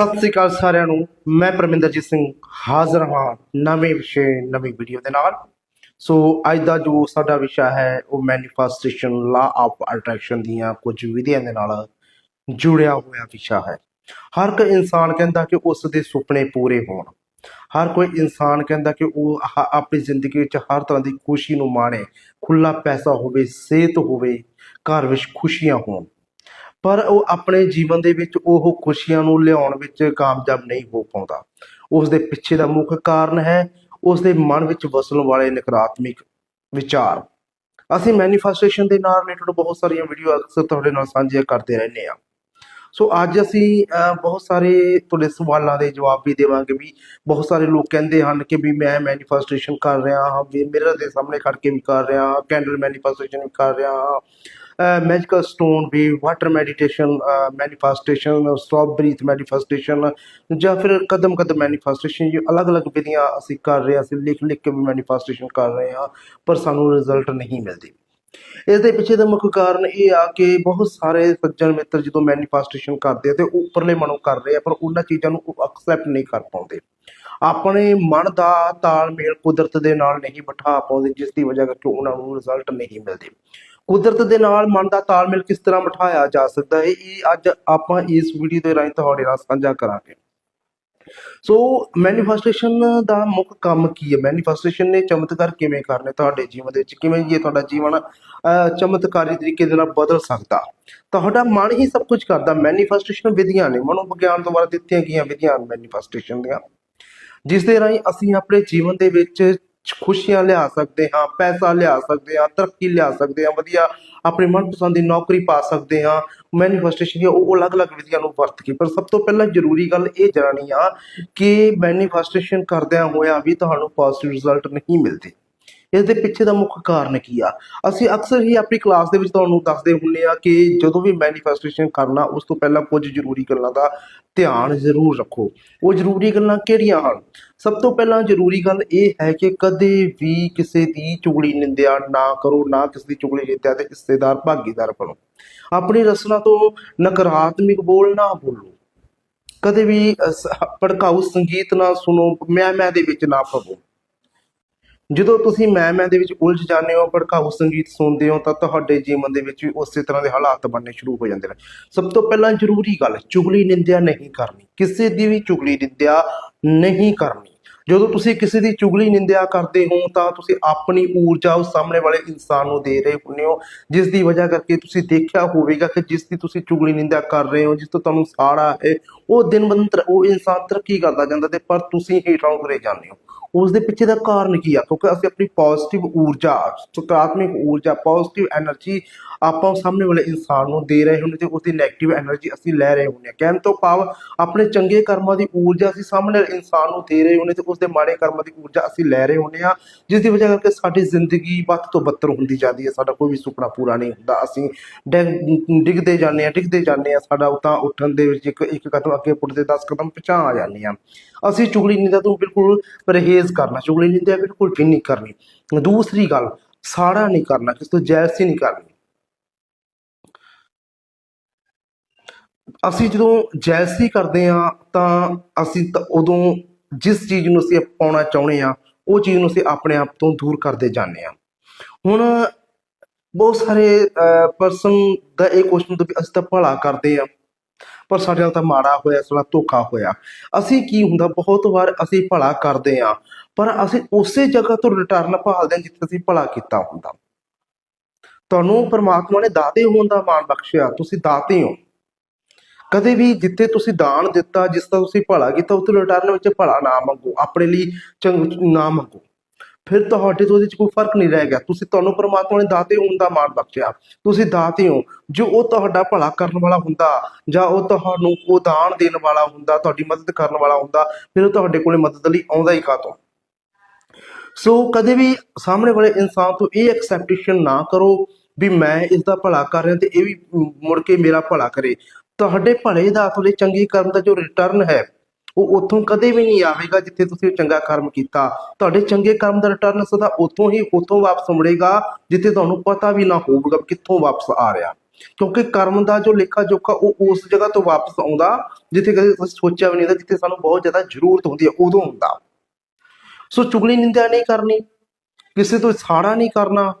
ਸਤਿ ਸ੍ਰੀ ਅਕਾਲ ਸਾਰਿਆਂ ਨੂੰ। ਮੈਂ ਪਰਮਿੰਦਰਜੀਤ ਸਿੰਘ ਹਾਜ਼ਰ ਹਾਂ ਨਵੇਂ ਵਿਸ਼ੇ, ਨਵੀਂ ਵੀਡੀਓ ਦੇ ਨਾਲ। ਸੋ ਅੱਜ ਦਾ ਜੋ ਸਾਡਾ ਵਿਸ਼ਾ ਹੈ, ਉਹ ਮੈਨੀਫੈਸਟੇਸ਼ਨ ਲਾ ਆਫ ਅਟਰੈਕਸ਼ਨ ਦੀਆਂ ਕੁਝ ਵਿਧੀਆਂ ਦੇ ਨਾਲ ਜੁੜਿਆ ਹੋਇਆ ਵਿਸ਼ਾ ਹੈ। ਹਰ ਕੋਈ ਇਨਸਾਨ ਕਹਿੰਦਾ ਕਿ ਉਸ ਦੇ ਸੁਪਨੇ ਪੂਰੇ ਹੋਣ। ਹਰ ਕੋਈ ਇਨਸਾਨ ਕਹਿੰਦਾ ਕਿ ਉਹ ਹ- ਆਪਣੀ ਜ਼ਿੰਦਗੀ ਵਿੱਚ ਹਰ ਤਰ੍ਹਾਂ ਦੀ ਖੁਸ਼ੀ ਨੂੰ ਮਾਣੇ। ਖੁੱਲਾ ਪੈਸਾ ਹੋਵੇ, ਸਿਹਤ ਹੋਵੇ, ਘਰ ਵਿੱਚ ਖੁਸ਼ੀਆਂ ਹੋਣ। ਪਰ ਉਹ ਆਪਣੇ ਜੀਵਨ ਦੇ ਵਿੱਚ ਉਹ ਖੁਸ਼ੀਆਂ ਨੂੰ ਲਿਆਉਣ ਵਿੱਚ ਕਾਮਯਾਬ ਨਹੀਂ ਹੋ ਪਾਉਂਦਾ। ਉਸ ਦੇ ਪਿੱਛੇ ਦਾ ਮੁੱਖ ਕਾਰਨ ਹੈ ਉਸ ਦੇ ਮਨ ਵਿੱਚ ਵਸਣ ਵਾਲੇ ਨਕਾਰਾਤਮਕ ਵਿਚਾਰ। ਅਸੀਂ ਮੈਨੀਫੈਸਟੇਸ਼ਨ ਦੇ ਨਾਲ ਰਿਲੇਟਡ ਬਹੁਤ ਸਾਰੀਆਂ ਵੀਡੀਓ ਅਕਸਰ ਤੁਹਾਡੇ ਨਾਲ ਸਾਂਝੀਆਂ ਕਰਦੇ ਰਹਿੰਦੇ ਹਾਂ। ਸੋ ਅੱਜ ਅਸੀਂ ਅਹ, ਬਹੁਤ ਸਾਰੇ ਤੁਹਾਡੇ ਸਵਾਲਾਂ ਦੇ ਜਵਾਬ ਵੀ ਦੇਵਾਂਗੇ ਵੀ ਬਹੁਤ ਸਾਰੇ ਲੋਕ ਕਹਿੰਦੇ ਹਨ ਕਿ ਵੀ ਮੈਂ ਮੈਨੀਫੈਸਟੇਸ਼ਨ ਕਰ ਰਿਹਾ ਹਾਂ ਵੀ ਮਿਰਰ ਦੇ ਸਾਹਮਣੇ ਖੜ ਕੇ ਵੀ ਕਰ ਰਿਹਾ ਹਾਂ ਕੈਂਡਲ ਮੈਨੀਫੈਸਟੇਸ਼ਨ ਵੀ ਕਰ ਰਿਹਾ ਹਾਂ। ਮੈਜੀਕਲ ਸਟੋਨ ਵੀ water meditation manifestation stop breath manifestation ਜਾਂ ਫਿਰ ਕਦਮ ਕਦਮ ਮੈਨੀਫੈਸਟੇਸ਼ਨ ਇਹ ਅਲੱਗ-ਅਲੱਗ ਵਿਧੀਆਂ ਅਸੀਂ ਕਰ ਰਹੇ ਹਾਂ, ਅਸੀਂ ਲਿਖ ਲਿਖ ਕੇ ਵੀ ਮੈਨੀਫੈਸਟੇਸ਼ਨ ਕਰ ਰਹੇ ਹਾਂ, ਪਰ ਸਾਨੂੰ ਰਿਜ਼ਲਟ ਨਹੀਂ ਮਿਲਦੀ। ਇਸ ਦੇ ਪਿੱਛੇ ਦਾ ਮੁੱਖ ਕਾਰਨ ਇਹ ਆ ਕਿ ਬਹੁਤ ਸਾਰੇ ਸੱਜਣ ਮਿੱਤਰ ਜਦੋਂ ਮੈਨੀਫੈਸਟੇਸ਼ਨ ਕਰਦੇ ਆ ਤੇ ਉੱਪਰਲੇ ਮਨੋਂ ਕਰ ਰਹੇ ਆ, ਪਰ ਉਹਨਾਂ ਚੀਜ਼ਾਂ ਨੂੰ ਐਕਸੈਪਟ ਨਹੀਂ ਕਰ ਪਾਉਂਦੇ। ਆਪਣੇ ਮਨ ਦਾ ਤਾਲਮੇਲ ਕੁਦਰਤ ਦੇ ਨਾਲ ਨਹੀਂ ਬਿਠਾ ਪਾਉਂਦੇ, ਜਿਸ ਦੀ ਵਜ੍ਹਾ ਕਰਕੇ ਉਹਨਾਂ ਨੂੰ ਰਿਜ਼ਲਟ ਨਹੀਂ ਮਿਲਦੇ। ਕੁਦਰਤ ਦੇ ਨਾਲ ਮਨ ਦਾ ਤਾਲਮੇਲ ਕਿਸ ਤਰ੍ਹਾਂ ਬਿਠਾਇਆ ਜਾ ਸਕਦਾ ਹੈ, ਇਹ ਅੱਜ ਆਪਾਂ ਇਸ ਵੀਡੀਓ ਦੇ ਰਾਹੀਂ ਤੁਹਾਡੇ ਨਾਲ ਸਾਂਝਾ ਕਰਾਂਗੇ। ਸੋ ਮੈਨੀਫੈਸਟੇਸ਼ਨ ਦਾ ਮੁੱਖ ਕੰਮ ਕੀ ਹੈ? ਮੈਨੀਫੈਸਟੇਸ਼ਨ ਨੇ ਚਮਤਕਾਰ ਕਿਵੇਂ ਕਰਨੇ ਤੁਹਾਡੇ ਜੀਵਨ ਦੇ ਵਿੱਚ? ਕਿਵੇਂ ਇਹ ਤੁਹਾਡਾ ਜੀਵਨ ਚਮਤਕਾਰੀ ਤਰੀਕੇ ਦੇ ਨਾਲ ਬਦਲ ਸਕਦਾ? ਤੁਹਾਡਾ ਮਨ ਹੀ ਸਭ ਕੁਝ ਕਰਦਾ। ਮੈਨੀਫੈਸਟੇਸ਼ਨ ਵਿਧੀਆਂ ਨੇ, ਮਨੋਵਿਗਿਆਨ ਦੁਆਰਾ ਦਿੱਤੀਆਂ ਗਈਆਂ ਵਿਧੀਆਂ ਮੈਨੀਫੈਸਟੇਸ਼ਨ ਦੀਆਂ। ਜਿਸ ਦੇ ਰਾਹੀਂ ਅਸੀਂ ਆਪਣੇ ਜੀਵਨ ਦੇ ਵਿੱਚ ਖੁਸ਼ੀਆਂ ਲਿਆ ਸਕਦੇ ਹਾਂ, ਪੈਸਾ ਲਿਆ ਸਕਦੇ ਹਾਂ, ਤਰੱਕੀ ਲਿਆ ਸਕਦੇ ਹਾਂ, ਵਧੀਆ ਆਪਣੇ ਮਨਪਸੰਦ ਦੀ ਨੌਕਰੀ ਪਾ ਸਕਦੇ ਹਾਂ। ਮੈਨੀਫੈਸਟੇਸ਼ਨ ਉਹ ਅਲੱਗ-ਅਲੱਗ ਵਿਧੀਆਂ ਨੂੰ ਵਰਤ ਕੇ। ਪਰ ਸਭ ਤੋਂ ਪਹਿਲਾਂ ਜ਼ਰੂਰੀ ਗੱਲ ਇਹ ਜਾਣੀ ਆ ਕਿ ਮੈਨੀਫੈਸਟੇਸ਼ਨ ਕਰਦਿਆਂ ਹੋਇਆ ਵੀ ਤੁਹਾਨੂੰ ਪੋਜ਼ਿਟਿਵ ਰਿਜ਼ਲਟ ਨਹੀਂ ਮਿਲਦੇ। ਇਸ ਦੇ ਪਿੱਛੇ ਦਾ ਮੁੱਖ ਕਾਰਨ ਕੀ ਆ? ਅਸੀਂ ਅਕਸਰ ਹੀ ਆਪਣੀ ਕਲਾਸ ਦੇ ਵਿੱਚ ਤੁਹਾਨੂੰ ਦੱਸਦੇ ਹੁੰਨੇ ਆ ਕਿ ਜਦੋਂ ਵੀ ਮੈਨੀਫੈਸਟੇਸ਼ਨ ਕਰਨਾ, ਉਸ ਤੋਂ ਪਹਿਲਾਂ ਕੁਝ ਜ਼ਰੂਰੀ ਗੱਲਾਂ ਦਾ ਧਿਆਨ ਜ਼ਰੂਰ ਰੱਖੋ। ਉਹ ਜ਼ਰੂਰੀ ਗੱਲਾਂ ਕਿਹੜੀਆਂ ਹਨ? ਸਭ ਤੋਂ ਪਹਿਲਾਂ ਜ਼ਰੂਰੀ ਗੱਲ ਇਹ ਹੈ ਕਿ ਕਦੇ ਵੀ ਕਿਸੇ ਦੀ ਚੁਗਲੀ ਨਿੰਦਿਆ ਨਾ ਕਰੋ, ਨਾ ਕਿਸੇ ਦੀ ਚੁਗਲੀ ਨਿੰਦਿਆ ਦੇ ਹਿੱਸੇਦਾਰ ਭਾਗੀਦਾਰ ਬਣੋ। ਆਪਣੀ ਰਸਨਾ ਤੋਂ ਨਕਾਰਾਤਮਕ ਬੋਲ ਨਾ ਬੋਲੋ। ਕਦੇ ਵੀ ਭੜਕਾਊ ਸੰਗੀਤ ਨਾ ਸੁਣੋ, ਮੈਂ ਮੈਂ ਦੇ ਵਿੱਚ ਨਾ ਪਵੋ ਜਦੋਂ ਤੁਸੀਂ ਮੈਂ ਮੈਂ ਦੇ ਵਿੱਚ ਉਲਝ ਜਾਂਦੇ ਹੋ ਭੜਕਾਊ ਸੰਗੀਤ ਸੁਣਦੇ ਹੋ, ਤਾਂ ਤੁਹਾਡੇ ਜੀਵਨ ਦੇ ਵਿੱਚ ਵੀ ਉਸੇ ਤਰ੍ਹਾਂ ਦੇ ਹਾਲਾਤ ਬਣਨੇ ਸ਼ੁਰੂ ਹੋ ਜਾਂਦੇ ਨੇ। ਸਭ ਤੋਂ ਪਹਿਲਾਂ ਜ਼ਰੂਰੀ ਗੱਲ, ਚੁਗਲੀ ਨਿੰਦਿਆ ਨਹੀਂ ਕਰਨੀ। ਕਿਸੇ ਦੀ ਵੀ ਚੁਗਲੀ ਨਿੰਦਿਆ ਨਹੀਂ ਕਰਨੀ। ਜਦੋਂ ਤੁਸੀਂ ਕਿਸੇ ਦੀ ਚੁਗਲੀ ਨਿੰਦਿਆ ਕਰਦੇ ਹੋ, ਤਾਂ ਤੁਸੀਂ ਆਪਣੀ ਊਰਜਾ ਉਸ ਸਾਹਮਣੇ ਵਾਲੇ ਇਨਸਾਨ ਨੂੰ ਦੇ ਰਹੇ ਹੁੰਦੇ ਹੋ, ਜਿਸ ਦੀ ਵਜ੍ਹਾ ਕਰਕੇ ਤੁਸੀਂ ਦੇਖਿਆ ਹੋਵੇਗਾ ਕਿ ਜਿਸ ਦੀ ਤੁਸੀਂ ਚੁਗਲੀ ਨਿੰਦਿਆ ਕਰ ਰਹੇ ਹੋ, ਜਿਸ ਤੋਂ ਤੁਹਾਨੂੰ ਸਾੜਾ ਹੈ, ਉਹ ਦਿਨ ਬਦਨ ਤਰ- ਉਹ ਇਨਸਾਨ ਤਰੱਕੀ ਕਰਦਾ ਜਾਂਦਾ ਤੇ ਪਰ ਤੁਸੀਂ ਹੇਠਾਂ ਉਤਰੇ ਜਾਂਦੇ ਹੋ। ਉਸ ਦੇ ਪਿੱਛੇ ਦਾ ਕਾਰਨ ਕੀ ਆ? ਕਿਉਂਕਿ ਅਸੀਂ ਆਪਣੀ ਪੋਜ਼ਿਟਿਵ ਊਰਜਾ, ਸਕਾਰਾਤਮਿਕ ਊਰਜਾ ਪੋਜ਼ਿਟਿਵ એનર્ਜੀ ਆਪਾਂ ਸਾਹਮਣੇ ਵਾਲੇ ਇਨਸਾਨ ਨੂੰ ਦੇ ਰਹੇ ਹੁੰਦੇ ਤੇ ਉਸ ਦੀ એનર્ਜੀ ਅਸੀਂ ਲੈ ਰਹੇ ਹੁੰਦੇ ਕਹਿਣ ਤੋਂ ਭਾਵ ਆਪਣੇ ਚੰਗੇ ਕਰਮਾਂ ਦੀ ਊਰਜਾ ਅਸੀਂ ਸਾਹਮਣੇ ਵਾਲੇ ਇਨਸਾਨ ਨੂੰ ਦੇ ਰਹੇ ਹੁੰਦੇ ਤੇ ਉਸ ਮਾੜੇ ਕਰਮਾਂ ਦੀ ਊਰਜਾ ਅਸੀਂ ਲੈ ਰਹੇ ਹੁੰਦੇ ਆ, ਜਿਸ ਦੀ ਵਜ੍ਹਾ ਕਰਕੇ ਸਾਡੀ ਜ਼ਿੰਦਗੀ ਵੱਧ ਤੋਂ ਬੱਤਰ ਹੁੰਦੀ ਜਾਂਦੀ ਹੈ ਸਾਡਾ ਕੋਈ ਵੀ ਸੁਪਨਾ ਪੂਰਾ ਨਹੀਂ ਹੁੰਦਾ। ਅਸੀਂ ਡਿੱਗਦੇ ਜਾਂਦੇ ਆ, ਡਿੱਗਦੇ ਜਾਂਦੇ ਆ। ਸਾਡਾ ਉਤਾਂ ਉੱਠਣ ਦੇ ਵਿੱਚ ਇੱਕ ਇੱਕ ਕਦਮ ਅੱਗੇ ਪੁੱਟਦੇ 10 ਕਦਮ ਪਿਛਾਂ ਆ ਜਾਂਦੇ ਆ। ਅਸੀਂ ਚੁਗਲੀ, ਨਿੰਦਾ ਤੋਂ ਬਿਲਕੁਲ ਪਰਹੇਜ਼ ਕਰਨਾ, ਚੁਗਲੀ ਨਿੰਦਾ ਬਿਲਕੁਲ ਵੀ ਨਹੀਂ ਕਰਨੀ। ਦੂਸਰੀ ਗੱਲ, ਸਾੜਾ ਨਹੀਂ ਕਰਨਾ, ਕਿਸੇ ਤੋਂ ਜੈਲਸੀ ਨਹੀਂ ਕਰਨੀ। ਅਸੀਂ ਜਦੋਂ ਜੈਲਸੀ ਕਰਦੇ ਆ ਤਾਂ ਅਸੀਂ ਤਾਂ ਉਦੋਂ ਜਿਸ ਚੀਜ਼ ਨੂੰ ਅਸੀਂ ਪਾਉਣਾ ਚਾਹੁੰਦੇ ਆ ਉਹ ਚੀਜ਼ ਨੂੰ ਅਸੀਂ ਆਪਣੇ ਆਪ ਤੋਂ ਦੂਰ ਕਰਦੇ ਜਾਂਦੇ ਆ ਹੁਣ ਬਹੁਤ ਸਾਰੇ ਪਰਸਨ ਦਾ ਇਹ ਕੁਐਸਚਨ ਤੋਂ ਵੀ ਅਸੀਂ ਤਾਂ ਭਲਾ ਕਰਦੇ ਆ ਪਰ ਸਾਡੇ ਨਾਲ ਤਾਂ ਮਾੜਾ ਹੋਇਆ ਸਾਡਾ ਧੋਖਾ ਹੋਇਆ। ਅਸੀਂ ਕੀ ਹੁੰਦਾ, ਬਹੁਤ ਵਾਰ ਅਸੀਂ ਭਲਾ ਕਰਦੇ ਆ ਪਰ ਅਸੀਂ ਉਸੇ ਜਗ੍ਹਾ ਤੋਂ ਰਿਟਰਨ ਭਾਲਦੇ ਹਾਂ ਜਿੱਥੇ ਅਸੀਂ ਭਲਾ ਕੀਤਾ ਹੁੰਦਾ। ਤੁਹਾਨੂੰ ਪਰਮਾਤਮਾ ਨੇ ਦਾਤੇ ਹੋਣ ਦਾ ਮਾਣ ਬਖਸ਼ਿਆ, ਤੁਸੀਂ ਦਾਤੇ ਹੋ। ਕਦੇ ਵੀ ਜਿੱਥੇ ਤੁਸੀਂ ਦਾਨ ਦਿੱਤਾ, ਜਿਸ ਦਾ ਤੁਸੀਂ ਭਲਾ ਕੀਤਾ ਉਸ ਰਿਟਰਨ ਵਿੱਚ ਭਲਾ ਨਾ ਮੰਗੋ, ਆਪਣੇ ਲਈ ਚੰਗ ਨਾ ਮੰਗੋ। ਫਿਰ ਤੁਹਾਡੇ ਤੋਂ ਉਹਦੇ ਵਿੱਚ ਕੋਈ ਫ਼ਰਕ ਨਹੀਂ ਰਹਿ ਗਿਆ। ਤੁਸੀਂ ਤੁਹਾਨੂੰ ਪਰਮਾਤਮਾ ਨੇ ਦਾਤੇ ਹੋਣ ਦਾ ਮਾਣ ਬਖਸ਼ਿਆ। ਤੁਸੀਂ ਦਾਤੇ ਹੋ, ਜੋ ਉਹ ਤੁਹਾਡਾ ਭਲਾ ਕਰਨ ਵਾਲਾ ਹੁੰਦਾ, ਜਾਂ ਉਹ ਤੁਹਾਨੂੰ ਉਹ ਦਾਨ ਦੇਣ ਵਾਲਾ ਹੁੰਦਾ, ਤੁਹਾਡੀ ਮਦਦ ਕਰਨ ਵਾਲਾ ਹੁੰਦਾ, ਫਿਰ ਉਹ ਤੁਹਾਡੇ ਕੋਲੇ ਮਦਦ ਲਈ ਆਉਂਦਾ ਹੀ ਕਾਤੋਂ ਸੋ ਕਦੇ ਵੀ ਸਾਹਮਣੇ ਵਾਲੇ ਇਨਸਾਨ ਤੋਂ ਇਹ ਐਕਸੈਪਟੇਸ਼ਨ ਨਾ ਕਰੋ ਵੀ ਮੈਂ ਇਸ ਦਾ ਭਲਾ ਕਰ ਰਿਹਾ ਤੇ ਇਹ ਵੀ ਮੁੜ ਕੇ ਮੇਰਾ ਭਲਾ ਕਰੇ। ਤੁਹਾਡੇ ਭਲੇ ਦਾ ਤੁਹਾਡੇ ਚੰਗੀ ਕਰਮ ਦਾ ਜੋ ਰਿਟਰਨ ਹੈ ਉਹ ਉੱਥੋਂ ਕਦੇ ਵੀ ਨਹੀਂ ਆਵੇਗਾ ਜਿੱਥੇ ਤੁਸੀਂ ਚੰਗਾ ਕਰਮ ਕੀਤਾ। ਤੁਹਾਡੇ ਚੰਗੇ ਕਰਮ ਦਾ ਰਿਟਰਨ ਸਦਾ ਉੱਥੋਂ ਹੀ ਉੱਥੋਂ ਵਾਪਸ ਮੁੜੇਗਾ, ਜਿੱਥੇ ਤੁਹਾਨੂੰ ਪਤਾ ਵੀ ਨਾ ਹੋਊਗਾ ਕਿੱਥੋਂ ਵਾਪਸ ਆ ਰਿਹਾ। ਕਿਉਂਕਿ ਕਰਮ ਦਾ ਜੋ ਲੇਖਾ ਜੋਖਾ, ਉਹ ਉਸ ਜਗ੍ਹਾ ਤੋਂ ਵਾਪਸ ਆਉਂਦਾ, ਜਿੱਥੇ ਕਦੇ ਤੁਸੀਂ ਸੋਚਿਆ ਵੀ ਨਹੀਂ ਹੁੰਦਾ, ਜਿੱਥੇ ਸਾਨੂੰ ਬਹੁਤ ਜ਼ਿਆਦਾ ਜ਼ਰੂਰਤ ਹੁੰਦੀ ਹੈ, ਉਦੋਂ ਹੁੰਦਾ। ਸੋ ਚੁਗਲੀ ਨਿੰਦਿਆ ਨਹੀਂ ਕਰਨੀ, ਕਿਸੇ ਤੋਂ ਸਾੜਾ ਨਹੀਂ ਕਰਨਾ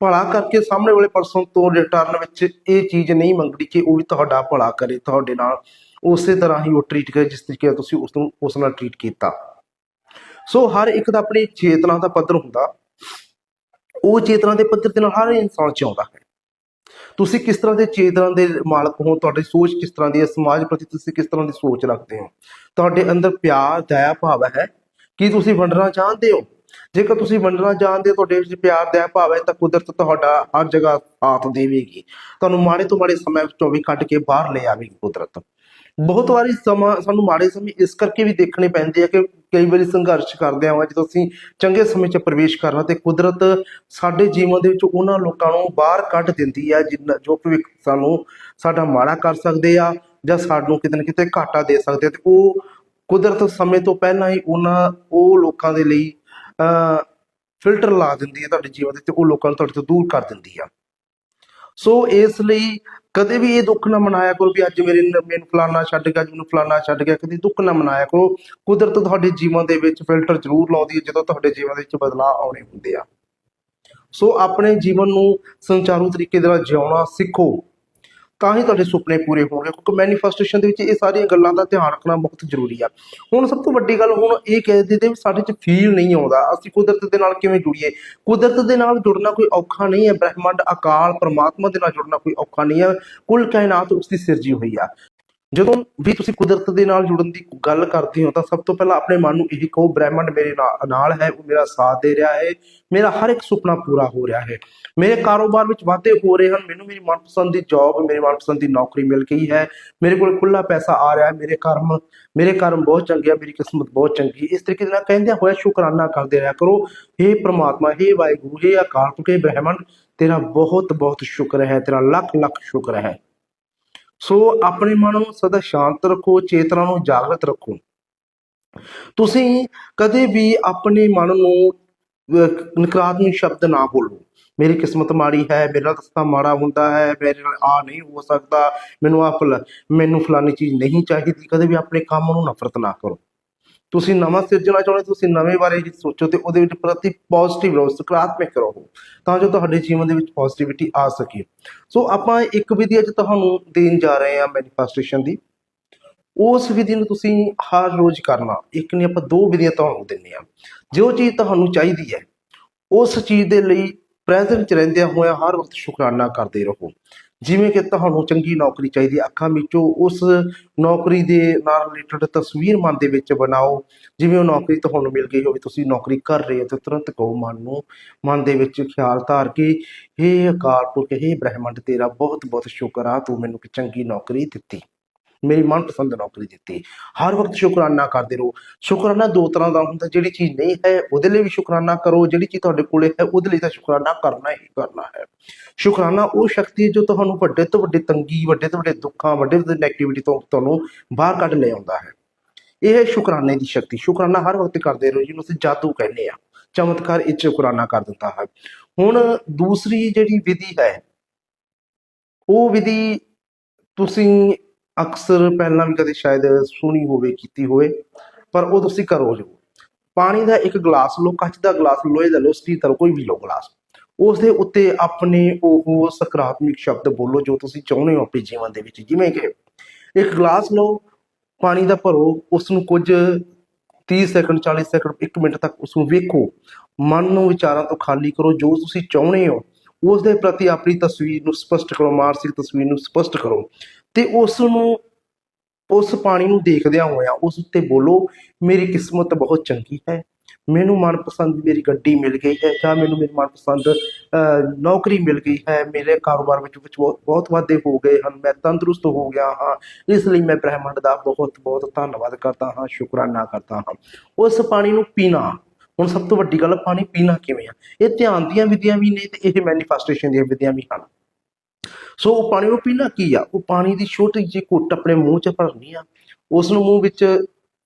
ਭਲਾ ਕਰਕੇ ਸਾਹਮਣੇ ਵਾਲੇ ਪਰਸਨ ਤੋਂ ਰਿਟਰਨ ਵਿੱਚ ਇਹ ਚੀਜ਼ ਨਹੀਂ ਮੰਗਣੀ ਕਿ ਉਹ ਵੀ ਤੁਹਾਡਾ ਭਲਾ ਕਰੇ, ਤੁਹਾਡੇ ਨਾਲ ਉਸੇ ਤਰ੍ਹਾਂ ਹੀ ਉਹ ਟਰੀਟ ਕਰੇ, ਜਿਸ ਤਰੀਕੇ ਨਾਲ ਤੁਸੀਂ ਉਸ ਨੂੰ ਉਸ ਨਾਲ ਟਰੀਟ ਕੀਤਾ। ਸੋ ਹਰ ਇੱਕ ਦਾ ਆਪਣੀ ਚੇਤਨਾ ਦਾ ਪੱਧਰ ਹੁੰਦਾ। ਉਹ ਚੇਤਨਾ ਦੇ ਪੱਧਰ ਦੇ ਨਾਲ ਹਰ ਇਨਸਾਨ ਚ ਆਉਂਦਾ ਹੈ। ਤੁਸੀਂ ਕਿਸ ਤਰ੍ਹਾਂ ਦੇ ਚੇਤਨਾ ਦੇ ਮਾਲਕ ਹੋ, ਤੁਹਾਡੀ ਸੋਚ ਕਿਸ ਤਰ੍ਹਾਂ ਦੀ ਹੈ, ਸਮਾਜ ਪ੍ਰਤੀ ਤੁਸੀਂ ਕਿਸ ਤਰ੍ਹਾਂ ਦੀ ਸੋਚ ਰੱਖਦੇ ਹੋ? ਤੁਹਾਡੇ ਅੰਦਰ ਪਿਆਰ, ਦਇਆ, ਭਾਵ ਹੈ ਕੀ ਤੁਸੀਂ ਵੰਡਣਾ ਚਾਹੁੰਦੇ ਹੋ। ਜੇਕਰ ਤੁਸੀਂ ਵੰਡਣਾ ਜਾਣਦੇ ਹੋ ਤੁਹਾਡੇ ਵਿੱਚ ਪਿਆਰ ਦਾ ਭਾਵ ਹੈ, ਤਾਂ ਕੁਦਰਤ ਤੁਹਾਡਾ ਹਰ ਜਗ੍ਹਾ ਸਾਥ ਦੇਵੇਗੀ। ਤੁਹਾਨੂੰ ਮਾੜੇ ਤੋਂ ਮਾੜੇ ਸਮੇਂ ਵਿੱਚੋਂ ਵੀ ਕੱਢ ਕੇ ਬਾਹਰ ਲੈ ਆਵੇਗੀ ਕੁਦਰਤ। ਬਹੁਤ ਵਾਰੀ ਸਮਾਂ, ਸਾਨੂੰ ਮਾੜੇ ਸਮੇਂ ਇਸ ਕਰਕੇ ਵੀ ਦੇਖਣੇ ਪੈਂਦੇ ਆ ਕਿ ਕਈ ਵਾਰੀ ਸੰਘਰਸ਼ ਕਰਦੇ ਹਾਂ ਜਦੋਂ ਅਸੀਂ ਚੰਗੇ ਸਮੇਂ 'ਚ ਪ੍ਰਵੇਸ਼ ਕਰਨਾ, ਤੇ ਕੁਦਰਤ ਸਾਡੇ ਜੀਵਨ ਦੇ ਵਿੱਚ ਉਹਨਾਂ ਲੋਕਾਂ ਨੂੰ ਬਾਹਰ ਕੱਢ ਦਿੰਦੀ ਆ ਜਿਨ੍ਹਾਂ ਜੋ ਭਵਿੱਖ ਸਾਨੂੰ ਸਾਡਾ ਮਾੜਾ ਕਰ ਸਕਦੇ ਆ, ਜਾਂ ਸਾਨੂੰ ਕਿਤੇ ਨਾ ਕਿਤੇ ਘਾਟਾ ਦੇ ਸਕਦੇ ਆ, ਤੇ ਉਹ ਕੁਦਰਤ ਸਮੇਂ ਤੋਂ ਪਹਿਲਾਂ ਹੀ ਉਹਨਾਂ, ਉਹ ਲੋਕਾਂ ਦੇ ਲਈ ਫਿਲਟਰ ਲਾ ਦਿੰਦੀ ਹੈ ਤੁਹਾਡੇ ਜੀਵਨ ਦੇ ਤੇ ਉਹ ਲੋਕਾਂ ਨੂੰ ਤੁਹਾਡੇ ਤੋਂ ਦੂਰ ਕਰ ਦਿੰਦੀ ਆ। ਸੋ ਇਸ ਲਈ ਕਦੇ ਵੀ ਇਹ ਦੁੱਖ ਨਾ ਮਨਾਇਆ ਕਰੋ ਵੀ ਅੱਜ ਮੇਰੇ ਮੈਨੂੰ ਫਲਾਨਾ ਛੱਡ ਗਿਆ, ਅੱਜ ਮੈਨੂੰ ਫਲਾਨਾ ਛੱਡ ਗਿਆ। ਕਦੇ ਦੁੱਖ ਨਾ ਮਨਾਇਆ ਕਰੋ। ਕੁਦਰਤ ਤੁਹਾਡੇ ਜੀਵਨ ਦੇ ਵਿੱਚ ਫਿਲਟਰ ਜ਼ਰੂਰ ਲਾਉਂਦੀ ਹੈ ਜਦੋਂ ਤੁਹਾਡੇ ਜੀਵਨ ਦੇ ਵਿੱਚ ਬਦਲਾਅ ਆਉਣੇ ਹੁੰਦੇ ਆ। ਸੋ ਆਪਣੇ ਜੀਵਨ ਨੂੰ ਸੰਚਾਰੂ ਤਰੀਕੇ ਦੇ ਨਾਲ ਜਿਉਣਾ ਸਿੱਖੋ। ਤਾਂ ਹੀ ਤੁਹਾਡੇ ਸੁਪਨੇ ਪੂਰੇ ਹੋਣਗੇ, ਕਿਉਂਕਿ ਮੈਨੀਫੈਸਟੇਸ਼ਨ ਦੇ ਵਿੱਚ ਇਹ ਸਾਰੀਆਂ ਗੱਲਾਂ ਦਾ ਧਿਆਨ ਰੱਖਣਾ ਬਹੁਤ ਜ਼ਰੂਰੀ ਆ। ਹੁਣ ਸਭ ਤੋਂ ਵੱਡੀ ਗੱਲ ਹੁਣ ਇਹ ਕਹਿ ਦਿੰਦੇ ਵੀ ਸਾਡੇ 'ਚ ਫੀਲ ਨਹੀਂ ਆਉਂਦਾ, ਅਸੀਂ ਕੁਦਰਤ ਦੇ ਨਾਲ ਕਿਵੇਂ ਜੁੜੀਏ? ਕੁਦਰਤ ਦੇ ਨਾਲ ਜੁੜਨਾ ਕੋਈ ਔਖਾ ਨਹੀਂ ਹੈ, ਬ੍ਰਹਿਮੰਡ ਅਕਾਲ ਪਰਮਾਤਮਾ ਦੇ ਨਾਲ ਜੁੜਨਾ ਕੋਈ ਔਖਾ ਨਹੀਂ ਹੈ, ਕੁੱਲ ਕਾਇਨਾਤ ਉਸ ਦੀ ਸਿਰਜੀ ਹੋਈ ਆ। ਜਦੋਂ ਵੀ ਤੁਸੀਂ ਕੁਦਰਤ ਦੇ ਨਾਲ ਜੁੜਨ ਦੀ ਗੱਲ ਕਰਦੇ ਹੋ ਤਾਂ ਸਭ ਤੋਂ ਪਹਿਲਾਂ ਆਪਣੇ ਮਨ ਨੂੰ ਇਹ ਕਹੋ ਬ੍ਰਹਿਮੰਡ ਮੇਰੇ ਨਾਲ ਨਾਲ ਹੈ ਉਹ ਮੇਰਾ ਸਾਥ ਦੇ ਰਿਹਾ ਹੈ ਮੇਰਾ ਹਰ ਇੱਕ ਸੁਪਨਾ ਪੂਰਾ ਹੋ ਰਿਹਾ ਹੈ ਮੇਰੇ ਕਾਰੋਬਾਰ ਵਿੱਚ ਵਾਧੇ ਹੋ ਰਹੇ ਹਨ ਮੈਨੂੰ ਮੇਰੀ ਮਨਪਸੰਦ ਦੀ ਜੌਬ ਮੇਰੇ ਮਨਪਸੰਦ ਦੀ ਨੌਕਰੀ ਮਿਲ ਗਈ ਹੈ ਮੇਰੇ ਕੋਲ ਖੁੱਲਾ ਪੈਸਾ ਆ ਰਿਹਾ ਹੈ ਮੇਰੇ ਕਰਮ ਮੇਰੇ ਕਰਮ ਬਹੁਤ ਚੰਗੇ ਆ ਮੇਰੀ ਕਿਸਮਤ ਬਹੁਤ ਚੰਗੀ ਹੈ। ਇਸ ਤਰੀਕੇ ਦੇ ਨਾਲ ਕਹਿੰਦਿਆਂ ਹੋਇਆ ਸ਼ੁਕਰਾਨਾ ਕਰਦੇ ਰਿਹਾ ਕਰੋ हे ਪ੍ਰਮਾਤਮਾ हे ਵਾਹਿਗੁਰੂ हे ਅਕਾਲ ਪੁਰਖ हे ਬ੍ਰਹਿਮੰਡ ਤੇਰਾ ਬਹੁਤ ਬਹੁਤ ਸ਼ੁਕਰ ਹੈ ਤੇਰਾ ਲੱਖ ਲੱਖ ਸ਼ੁਕਰ ਹੈ ਸੋ ਆਪਣੇ ਮਨ ਨੂੰ ਸਦਾ ਸ਼ਾਂਤ ਰੱਖੋ, ਚੇਤਨਾ ਨੂੰ ਜਾਗਰਤ ਰੱਖੋ। ਤੁਸੀਂ ਕਦੇ ਵੀ ਆਪਣੇ ਮਨ ਨੂੰ ਨਕਾਰਾਤਮਕ ਸ਼ਬਦ ਨਾ ਬੋਲੋ। ਮੇਰੀ ਕਿਸਮਤ ਮਾੜੀ ਹੈ, ਮੇਰੇ ਨਾਲ ਰਸਤਾ ਮਾੜਾ ਹੁੰਦਾ ਹੈ, ਮੇਰੇ ਨਾਲ ਆ ਨਹੀਂ ਹੋ ਸਕਦਾ, ਮੈਨੂੰ ਆ ਮੈਨੂੰ ਫਲਾਨੀ ਚੀਜ਼ ਨਹੀਂ ਚਾਹੀਦੀ। ਕਦੇ ਵੀ ਆਪਣੇ ਕੰਮ ਨੂੰ ਨਫ਼ਰਤ ਨਾ ਕਰੋ। ਤੁਸੀਂ ਨਵਾਂ ਸਿਰਜਣਾ ਚਾਹੁੰਦੇ ਤੁਸੀਂ ਨਵੇਂ ਬਾਰੇ ਹੀ ਸੋਚੋ ਤੇ ਉਹਦੇ ਵਿੱਚ ਪ੍ਰਤੀ ਪੋਜ਼ਿਟਿਵ ਰਹੋ, ਸਕਾਰਾਤਮਕ ਰਹੋ, ਤਾਂ ਜੋ ਤੁਹਾਡੇ ਜੀਵਨ ਦੇ ਵਿੱਚ ਪੋਜ਼ਿਟਿਵਿਟੀ ਆ ਸਕੇ। ਸੋ ਆਪਾਂ ਇੱਕ ਵਿਧੀ ਅੱਜ ਤੁਹਾਨੂੰ ਦੇਣ ਜਾ ਰਹੇ ਹਾਂ ਮੈਨੀਫੈਸਟੇਸ਼ਨ ਦੀ। ਉਸ ਵਿਧੀ ਨੂੰ ਤੁਸੀਂ ਹਰ ਰੋਜ਼ ਕਰਨਾ, ਇੱਕ ਨਹੀਂ, ਆਪਾਂ ਦੋ ਵਿਧੀਆਂ ਤੁਹਾਨੂੰ ਦਿੰਨੇ ਆ ਜੋ ਚੀਜ਼ ਤੁਹਾਨੂੰ ਚਾਹੀਦੀ ਹੈ, ਉਸ ਚੀਜ਼ ਦੇ ਲਈ ਪ੍ਰੈਜ਼ੈਂਟ ਚ ਰਹਿੰਦਿਆਂ ਹੋਇਆਂ ਹਰ ਵਕਤ ਸ਼ੁਕਰਾਨਾ ਕਰਦੇ ਰਹੋ। ਜਿਵੇਂ ਕਿ ਤੁਹਾਨੂੰ ਚੰਗੀ ਨੌਕਰੀ ਚਾਹੀਦੀ ਹੈ ਅੱਖਾਂ ਵਿੱਚੋਂ, ਉਸ ਨੌਕਰੀ ਦੇ ਨਾਲ ਰਿਲੇਟਡ ਤਸਵੀਰ ਮਨ ਦੇ ਵਿੱਚ ਬਣਾਓ, ਜਿਵੇਂ ਉਹ ਨੌਕਰੀ ਤੁਹਾਨੂੰ ਮਿਲ ਗਈ ਹੋਵੇ, ਤੁਸੀਂ ਨੌਕਰੀ ਕਰ ਰਹੇ ਹੋ ਤੇ ਤੁਰੰਤ ਕਹੋ ਮਨ ਨੂੰ, ਮਨ ਦੇ ਵਿੱਚ ਖਿਆਲ ਧਾਰ ਕੇ, ਹੇ ਅਕਾਲ ਪੁਰਖ, ਹੇ ਬ੍ਰਹਿਮੰਡ ਤੇਰਾ ਬਹੁਤ ਬਹੁਤ ਸ਼ੁਕਰ ਆ ਤੂੰ ਮੈਨੂੰ ਇੱਕ ਚੰਗੀ ਨੌਕਰੀ ਦਿੱਤੀ। ਮੇਰੀ ਮਨਪਸੰਦ ਨੌਕਰੀ ਦਿੱਤੀ। ਹਰ ਵਕਤ ਸ਼ੁਕਰਾਨਾ ਕਰਦੇ ਰਹੋ। ਸ਼ੁਕਰਾਨਾ ਦੋ ਤਰ੍ਹਾਂ ਦਾ ਹੁੰਦਾ, ਜਿਹੜੀ ਚੀਜ਼ ਨਹੀਂ ਹੈ, ਉਹਦੇ ਲਈ ਵੀ ਸ਼ੁਕਰਾਨਾ ਕਰੋ, ਜਿਹੜੀ ਚੀਜ਼ ਤੁਹਾਡੇ ਕੋਲੇ ਹੈ, ਉਹਦੇ ਲਈ ਤਾਂ ਸ਼ੁਕਰਾਨਾ ਕਰਨਾ ਹੀ ਕਰਨਾ ਹੈ। ਸ਼ੁਕਰਾਨਾ ਉਹ ਸ਼ਕਤੀ ਹੈ ਜੋ ਤੁਹਾਨੂੰ ਵੱਡੇ ਤੋਂ ਵੱਡੇ ਤੰਗੀ, ਵੱਡੇ ਤੋਂ ਵੱਡੇ ਦੁੱਖਾਂ, ਵੱਡੇ ਤੋਂ ਨੈਗੇਟਿਵਿਟੀ ਤੋਂ ਤੁਹਾਨੂੰ ਬਾਹਰ ਕੱਢ ਲੈ ਆਉਂਦਾ ਹੈ। ਇਹ ਹੈ ਸ਼ੁਕਰਾਨੇ ਦੀ ਸ਼ਕਤੀ। ਸ਼ੁਕਰਾਨਾ ਹਰ ਵਕਤ ਕਰਦੇ ਰਹੋ, ਜਿਹਨੂੰ ਅਸੀਂ ਜਾਦੂ ਕਹਿੰਦੇ ਆ ਚਮਤਕਾਰ ਇਹ ਸ਼ੁਕਰਾਨਾ ਕਰ ਦਿੰਦਾ ਹੈ। ਹੁਣ ਦੂਸਰੀ ਜਿਹੜੀ ਵਿਧੀ ਹੈ, ਉਹ ਵਿਧੀ ਤੁਸੀਂ ਅਕਸਰ ਪਹਿਲਾਂ ਵੀ ਕਦੇ ਸ਼ਾਇਦ ਸੁਣੀ ਹੋਵੇ, ਕੀਤੀ ਹੋਵੇ, ਪਰ ਉਹ ਤੁਸੀਂ ਕਰੋ ਜੋ ਪਾਣੀ ਦਾ ਇੱਕ ਗਲਾਸ ਲਓ, ਕੱਚ ਦਾ ਗਲਾਸ ਲੋਹੇ ਦਾ ਲਓ, ਸਟੀਲ ਦਾ ਕੋਈ ਵੀ ਲਓ ਗਲਾਸ। ਉਸ ਦੇ ਉੱਤੇ ਆਪਣੇ ਉਹ ਸਕਾਰਾਤਮਕ ਸ਼ਬਦ ਬੋਲੋ, ਜੋ ਤੁਸੀਂ ਚਾਹੁੰਦੇ ਹੋ ਆਪਣੇ ਜੀਵਨ ਦੇ ਵਿੱਚ। ਜਿਵੇਂ ਕਿ ਇੱਕ ਗਲਾਸ ਲਓ, ਪਾਣੀ ਦਾ ਭਰੋ ਉਸ ਨੂੰ ਕੁਝ 30 ਸੈਕਿੰਡ 40 ਸੈਕਿੰਡ 1 ਮਿੰਟ ਤੱਕ ਉਸ ਨੂੰ ਵੇਖੋ। ਮਨ ਨੂੰ ਵਿਚਾਰਾਂ ਤੋਂ ਖਾਲੀ ਕਰੋ, ਜੋ ਤੁਸੀਂ ਚਾਹੁੰਦੇ ਹੋ। ਉਸ ਦੇ ਪ੍ਰਤੀ ਆਪਣੀ ਤਸਵੀਰ ਨੂੰ ਸਪਸ਼ਟ ਕਰੋ, ਮਾਨਸਿਕ ਤਸਵੀਰ ਨੂੰ ਸਪਸ਼ਟ ਕਰੋ। ਤੇ ਉਸ ਨੂੰ ਉਸ ਪਾਣੀ ਨੂੰ ਦੇਖਦਿਆਂ ਹੋਇਆਂ ਉਸ ਉੱਤੇ ਬੋਲੋ ਮੇਰੀ ਕਿਸਮਤ ਬਹੁਤ ਚੰਗੀ ਹੈ। ਮੈਨੂੰ ਮਨਪਸੰਦ ਮੇਰੀ ਗੱਡੀ ਮਿਲ ਗਈ ਹੈ ਜਾਂ ਮੈਨੂੰ ਮੇਰੀ ਮਨਪਸੰਦ ਅਹ, ਨੌਕਰੀ ਮਿਲ ਗਈ ਹੈ। ਮੇਰੇ ਕਾਰੋਬਾਰ ਵਿੱਚ ਵਿੱਚ ਬਹੁਤ ਬਹੁਤ ਵਾਧੇ ਹੋ ਗਏ ਹਨ। ਮੈਂ ਤੰਦਰੁਸਤ ਹੋ ਗਿਆ ਹਾਂ। ਇਸ ਲਈ ਮੈਂ ਬ੍ਰਹਿਮੰਡ ਦਾ ਬਹੁਤ ਬਹੁਤ ਧੰਨਵਾਦ ਕਰਦਾ ਹਾਂ ਸ਼ੁਕਰਾਨਾ ਕਰਦਾ ਹਾਂ। ਉਸ ਪਾਣੀ ਨੂੰ ਪੀਣਾ ਹੁਣ ਸਭ ਤੋਂ ਵੱਡੀ ਗੱਲ ਪਾਣੀ ਪੀਣਾ ਕਿਵੇਂ ਆ? ਇਹ ਧਿਆਨ ਦੀਆਂ ਵਿਧੀਆਂ ਵੀ ਨੇ ਤੇ ਇਹ ਮੈਨੀਫੈਸਟੇਸ਼ਨ ਦੀਆਂ ਵਿਧੀਆਂ ਵੀ ਹਨ। ਸੋ ਉਹ ਪਾਣੀ ਉਹ ਪੀਣਾ ਕੀ ਆ? ਉਹ ਪਾਣੀ ਦੀ ਛੋਟੀ ਜਿਹੀ ਘੁੱਟ ਆਪਣੇ ਮੂੰਹ 'ਚ ਭਰਨੀ ਆ। ਉਸ ਨੂੰ ਮੂੰਹ ਵਿੱਚ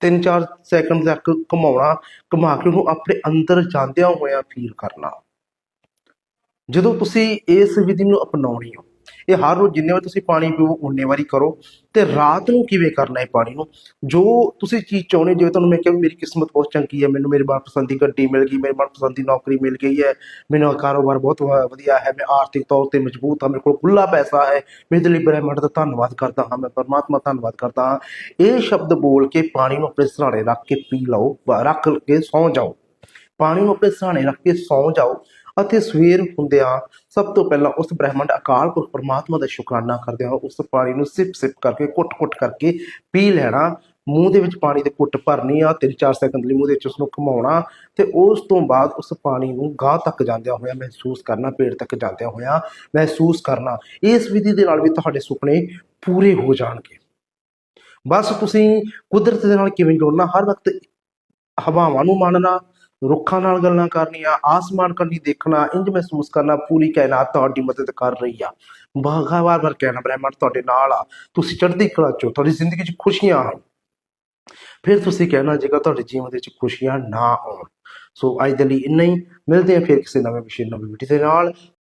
3-4 ਸੈਕਿੰਡ ਤੱਕ ਘੁਮਾਉਣਾ, ਘੁਮਾ ਕੇ ਉਹਨੂੰ ਆਪਣੇ ਅੰਦਰ ਜਾਂਦਿਆਂ ਹੋਇਆਂ ਫੀਲ ਕਰਨਾ। ਜਦੋਂ ਤੁਸੀਂ ਇਸ ਵਿਧੀ ਨੂੰ ਅਪਣਾਉਣੀ ਹੋ ਇਹ ਹਰ ਰੋਜ਼ ਜਿੰਨੇ ਵਾਰ ਤੁਸੀਂ ਪਾਣੀ ਪੀਓ ਉਨੇ ਵਾਰੀ ਕਰੋ। ਤੇ ਰਾਤ ਨੂੰ ਕਿਵੇਂ ਕਰਨਾ ਹੈ ਪਾਣੀ ਨੂੰ? ਜੋ ਤੁਸੀਂ ਚੀਜ਼ ਚਾਹੁੰਦੇ ਹੋ, ਜਿਵੇਂ ਤੁਹਾਨੂੰ ਮੈਂ ਕਿਹਾ ਵੀ ਮੇਰੀ ਕਿਸਮਤ ਬਹੁਤ ਚੰਗੀ ਹੈ ਮੈਨੂੰ ਮੇਰੀ ਮਨਪਸੰਦ ਦੀ ਗੱਡੀ ਮਿਲ ਗਈ ਮੇਰੀ ਮਨਪਸੰਦ ਦੀ ਨੌਕਰੀ ਮਿਲ ਗਈ ਹੈ ਮੈਨੂੰ ਕਾਰੋਬਾਰ ਬਹੁਤ ਵਧੀਆ ਹੈ ਮੈਂ ਆਰਥਿਕ ਤੌਰ ਤੇ ਮਜ਼ਬੂਤ ਹਾਂ ਮੇਰੇ ਕੋਲ ਖੁੱਲਾ ਪੈਸਾ ਹੈ ਮੇਰੇ ਲਈ ਬ੍ਰਹਿਮੰਡ ਦਾ ਧੰਨਵਾਦ ਕਰਦਾ ਹਾਂ ਮੈਂ ਪਰਮਾਤਮਾ ਧੰਨਵਾਦ ਕਰਦਾ ਹਾਂ। ਇਹ ਸ਼ਬਦ ਬੋਲ ਕੇ ਪਾਣੀ ਨੂੰ ਆਪਣੇ ਸਰਾਣੇ ਰੱਖ ਕੇ ਪੀ ਲਓ ਰੱਖ ਕੇ ਸੌਂ ਜਾਓ। ਪਾਣੀ ਨੂੰ ਆਪਣੇ ਸਰਾਣੇ ਰੱਖ ਕੇ ਸੌਂ ਜਾਓ। ਅਤੇ ਸਵੇਰ ਹੁੰਦਿਆਂ ਸਭ ਤੋਂ ਪਹਿਲਾਂ ਉਸ ਬ੍ਰਹਿਮੰਡ ਅਕਾਲ ਪੁਰਖ ਪਰਮਾਤਮਾ ਦਾ ਸ਼ੁਕਰਾਨਾ ਕਰਦੇ ਹੋ ਉਸ ਪਾਣੀ ਨੂੰ ਸਿਪ ਸਿਪ ਕਰਕੇ ਕੁੱਟ-ਕੁੱਟ ਕਰਕੇ ਪੀ ਲੈਣਾ, ਮੂੰਹ ਦੇ ਵਿੱਚ ਪਾਣੀ ਦੇ ਕੁੱਟ ਭਰਨੀ ਆ 3-4 ਸੈਕਿੰਡ ਲਈ ਮੂੰਹ ਦੇ ਵਿੱਚ ਉਸ ਨੂੰ ਘੁਮਾਉਣਾ ਤੇ ਉਸ ਤੋਂ ਬਾਅਦ ਉਸ ਪਾਣੀ ਨੂੰ ਗਾਹ ਤੱਕ ਜਾਂਦਿਆਂ ਹੋਇਆ ਮਹਿਸੂਸ ਕਰਨਾ, ਪੇਟ ਤੱਕ ਜਾਂਦਿਆਂ ਹੋਇਆ ਮਹਿਸੂਸ ਕਰਨਾ, ਇਸ ਵਿਧੀ ਦੇ ਨਾਲ ਵੀ ਤੁਹਾਡੇ ਸੁਪਨੇ ਪੂਰੇ ਹੋ ਜਾਣਗੇ। ਬਸ ਤੁਸੀਂ ਕੁਦਰਤ ਦੇ ਨਾਲ ਕਿਵੇਂ ਜੁੜਨਾ, ਹਰ ਵਕਤ ਹਵਾਵਾਂ ਨੂੰ ਮੰਨਣਾ ਰੁੱਖਾਂ ਨਾਲ ਗੱਲਾਂ ਕਰਨੀਆਂ, ਆਸਮਾਨ ਕੰਨੀ ਦੇਖਣਾ, ਇੰਜ ਮਹਿਸੂਸ ਕਰਨਾ, ਪੂਰੀ ਕਾਇਨਾਤ ਤੁਹਾਡੀ ਮਦਦ ਕਰ ਰਹੀ ਆ। ਬਾਗਾ ਵਾਰ ਵਾਰ ਕਹਿਣਾ, ਬ੍ਰਹਿਮੰਡ ਤੁਹਾਡੇ ਨਾਲ ਆ। ਤੁਸੀਂ ਚੜ੍ਹਦੀ ਕਲਾ ਚੋ ਤੁਹਾਡੀ ਜ਼ਿੰਦਗੀ 'ਚ ਖੁਸ਼ੀਆਂ ਹਨ। ਫਿਰ ਤੁਸੀਂ ਕਹਿਣਾ, ਜੇਕਰ ਤੁਹਾਡੇ ਜੀਵਨ ਦੇ ਵਿੱਚ ਖੁਸ਼ੀਆਂ ਨਾ ਆਉਣ ਸੋ ਅੱਜ ਦੇ ਲਈ ਇੰਨਾ ਹੀ। ਮਿਲਦੇ ਹਾਂ ਫਿਰ ਕਿਸੇ ਨਵੇਂ ਵਿਸ਼ੇ, ਨਵੀਂ ਵੀਡੀਓ ਦੇ ਨਾਲ।